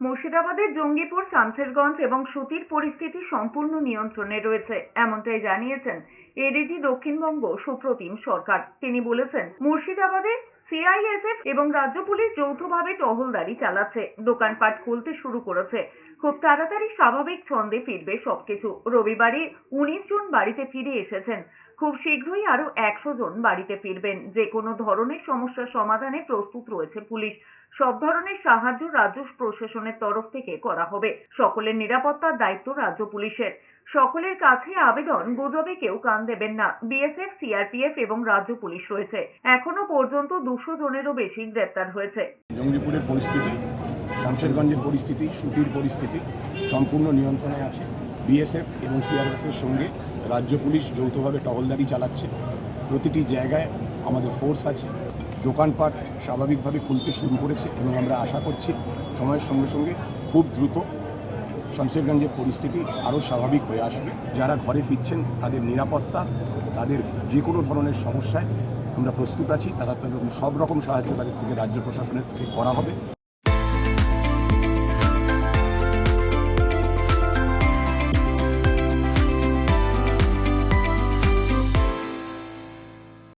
মুর্শিদাবাদের জঙ্গিপুর, শামশেরগঞ্জ এবং সুতির পরিস্থিতি সম্পূর্ণ নিয়ন্ত্রণে রয়েছে, এমনটাই জানিয়েছেন এডিজি দক্ষিণবঙ্গ সুপ্রতিম সরকার। তিনি বলেছেন, মুর্শিদাবাদে সিআইএসএফ এবং রাজ্য পুলিশ যৌথভাবে টহলদারি চালাচ্ছে, দোকানপাট খুলতে শুরু করেছে। খুব তাড়াতাড়ি স্বাভাবিক ছন্দে ফিরবে সবকিছু। রবিবারই উনিশ জন বাড়িতে ফিরে এসেছেন খুব শীঘ্রই আরও একশো জন বাড়িতে ফিরবেন। যে কোনো ধরনের সমস্যা সমাধানে প্রস্তুত রয়েছে পুলিশ। সব ধরনের সাহায্য রাজ্য প্রশাসনের তরফ থেকে করা হবে। সকলের নিরাপত্তার দায়িত্ব রাজ্য পুলিশের। সকলের কাছে আবেদন, গুজবে কেউ কান দেবেন না। বিএসএফ, সিআরপিএফ এবং রাজ্য পুলিশ রয়েছে। এখনও পর্যন্ত দুশো জনেরও বেশি গ্রেপ্তার হয়েছে। জঙ্গিপুরের পরিস্থিতি, শামশেরগঞ্জের পরিস্থিতি, সুতির পরিস্থিতি সম্পূর্ণ নিয়ন্ত্রণে আছে। বিএসএফ এবং সিআরএফের সঙ্গে রাজ্য পুলিশ যৌথভাবে টহলদারি চালাচ্ছে। প্রতিটি জায়গায় আমাদের ফোর্স আছে। দোকানপাট স্বাভাবিকভাবে খুলতে শুরু করেছে এবং আমরা আশা করছি সময়ের সঙ্গে সঙ্গে খুব দ্রুত শামশেরগঞ্জের পরিস্থিতি আরও স্বাভাবিক হয়ে আসবে। যারা ঘরে ফিরছেন, তাদের নিরাপত্তা, তাদের যে কোনো ধরনের সমস্যায় আমরা প্রস্তুত আছি। তারা সব রকম সাহায্য তাদের থেকে রাজ্য প্রশাসনের থেকে করা হবে।